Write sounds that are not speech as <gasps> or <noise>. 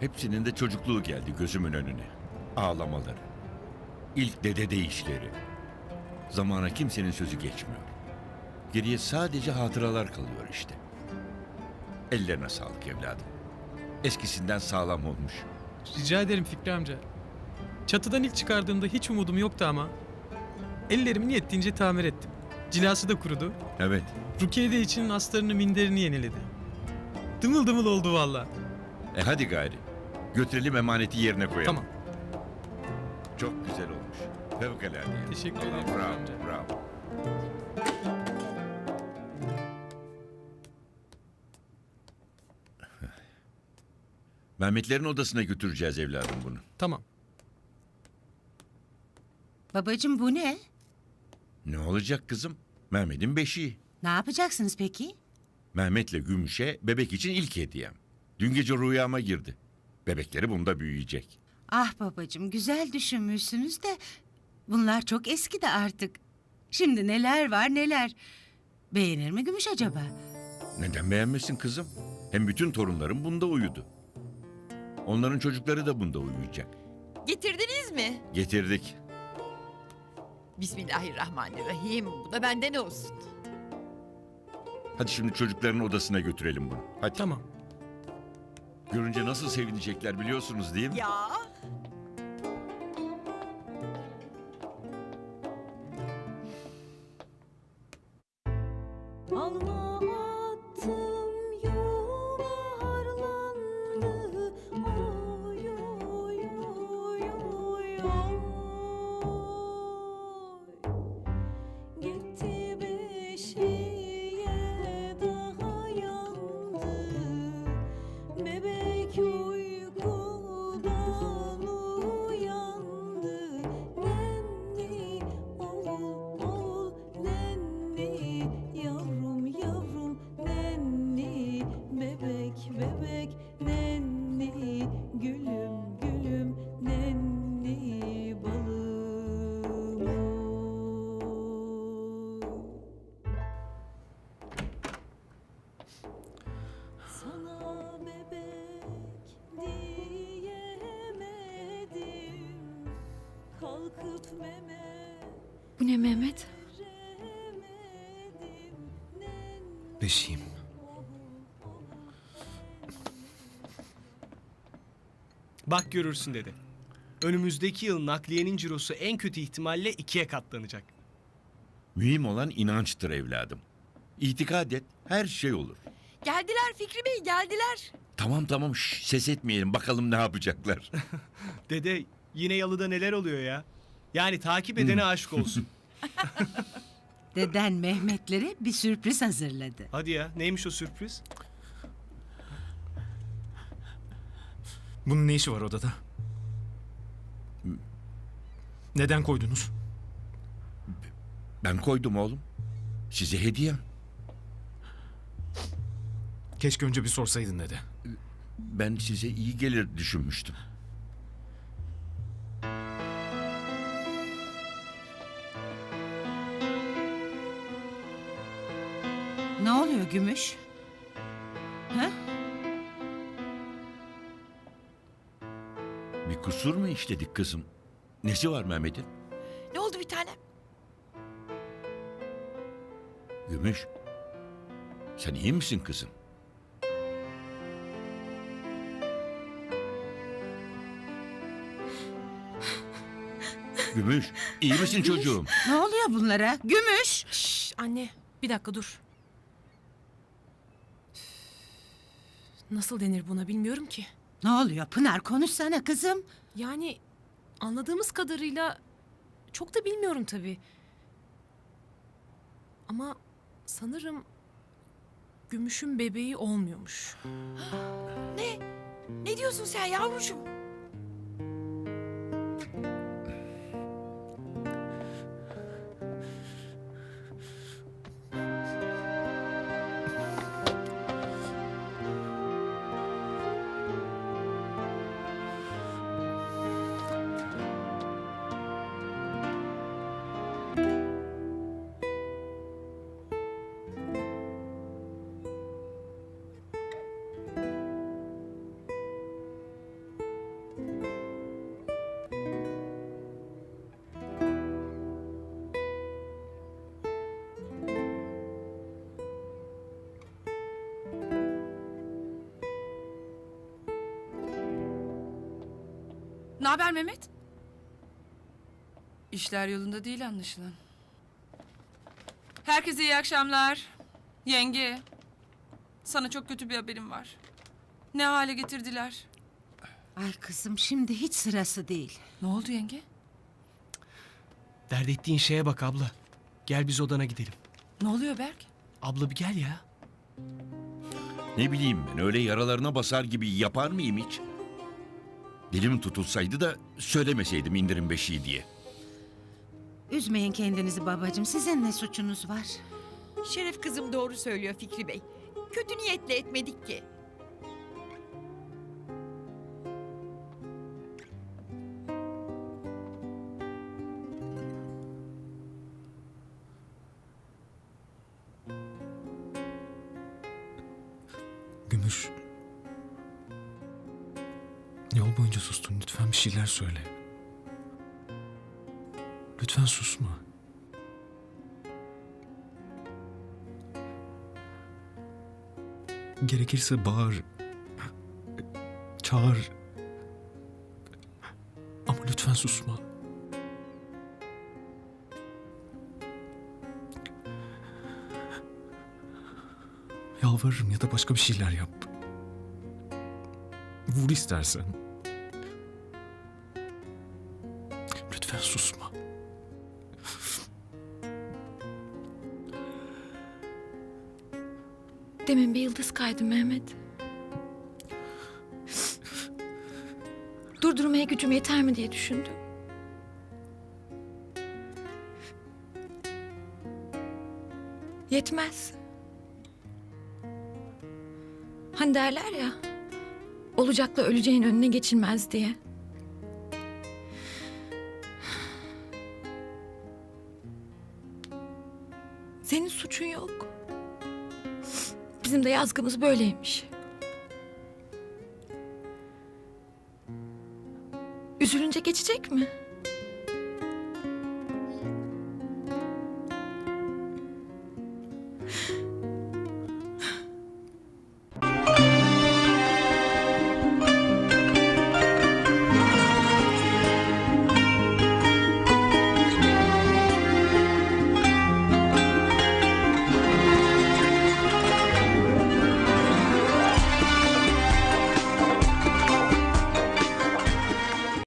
Hepsinin de çocukluğu geldi gözümün önüne. Ağlamaları. İlk dede deyişleri. Zamana kimsenin sözü geçmiyor. Geriye sadece hatıralar kalıyor işte. Ellerine sağlık evladım. Eskisinden sağlam olmuş. Rica ederim Fikri amca. Çatıdan ilk çıkardığımda hiç umudum yoktu ama ellerimi yettiğince tamir ettim. Cilası da kurudu. Evet. Rukiye de için astarını minderini yeniledi. Dımıl dımıl oldu valla. E hadi gayri. Götürelim emaneti yerine koyalım. Tamam. Çok güzel olmuş. Fevkalade. Teşekkür ederim Bravo, amca. bravo. Mehmetlerin odasına götüreceğiz evladım bunu. Tamam. Babacığım bu ne? Ne olacak kızım? Mehmet'in beşiği. Ne yapacaksınız peki? Mehmet'le Gümüş'e bebek için ilk hediyem. Dün gece rüyama girdi. Bebekleri bunda büyüyecek. Ah babacığım güzel düşünmüşsünüz de bunlar çok eski de artık. Şimdi neler var neler. Beğenir mi Gümüş acaba? Neden beğenmesin kızım? Hem bütün torunlarım bunda uyudu. Onların çocukları da bunda uyuyacak. Getirdiniz mi? Getirdik. Bismillahirrahmanirrahim. Bu da benden olsun. Hadi şimdi çocukların odasına götürelim bunu. Hadi. Tamam. Görünce nasıl sevinecekler biliyorsunuz değil mi? Ya. Bebek Bu ne Mehmet? Beşiğim. Bak görürsün dedi. Önümüzdeki yıl nakliyenin cirosu en kötü ihtimalle ikiye katlanacak. Mühim olan inançtır evladım. İtikad et her şey olur. Geldiler Fikri Bey geldiler. Tamam tamam şş, ses etmeyelim bakalım ne yapacaklar. <laughs> Dede yine yalıda neler oluyor ya? Yani takip edene aşık olsun. <laughs> Deden Mehmetlere bir sürpriz hazırladı. Hadi ya neymiş o sürpriz? Bunun ne işi var odada? Neden koydunuz? Ben koydum oğlum. Size hediyem. Keşke önce bir sorsaydın dede. Ben size iyi gelir düşünmüştüm. Gümüş? Ha? Bir kusur mu işledik kızım? Nesi var Mehmet'in? Ne oldu bir tanem? Gümüş. Sen iyi misin kızım? Gümüş, iyi misin çocuğum? Ne oluyor bunlara? Gümüş! Şş, anne bir dakika dur. Nasıl denir buna bilmiyorum ki. Ne oluyor Pınar konuşsana kızım. Yani anladığımız kadarıyla çok da bilmiyorum tabii. Ama sanırım Gümüş'ün bebeği olmuyormuş. <gasps> Ne? Ne diyorsun sen yavrucuğum? Ne haber Mehmet? İşler yolunda değil anlaşılan. Herkese iyi akşamlar. Yenge. Sana çok kötü bir haberim var. Ne hale getirdiler? Ay kızım şimdi hiç sırası değil. Ne oldu yenge? Dert ettiğin şeye bak abla. Gel biz odana gidelim. Ne oluyor Berk? Abla bir gel ya. Ne bileyim ben öyle yaralarına basar gibi yapar mıyım hiç? Dilim tutulsaydı da söylemeseydim indirim beşiği diye. Üzmeyin kendinizi babacığım. Sizin ne suçunuz var? Şeref kızım doğru söylüyor Fikri Bey. Kötü niyetle etmedik ki. Gümüş. Boyunca sustun. Lütfen bir şeyler söyle. Lütfen susma. Gerekirse bağır. Çağır. Ama lütfen susma. Yalvarırım ya da başka bir şeyler yap. Vur istersen. Lütfen susma. Demin bir yıldız kaydı Mehmet. Durdurmaya gücüm yeter mi diye düşündüm. Yetmez. Hani derler ya, olacakla öleceğin önüne geçilmez diye. Senin suçun yok. Bizim de yazgımız böyleymiş. Üzülünce geçecek mi?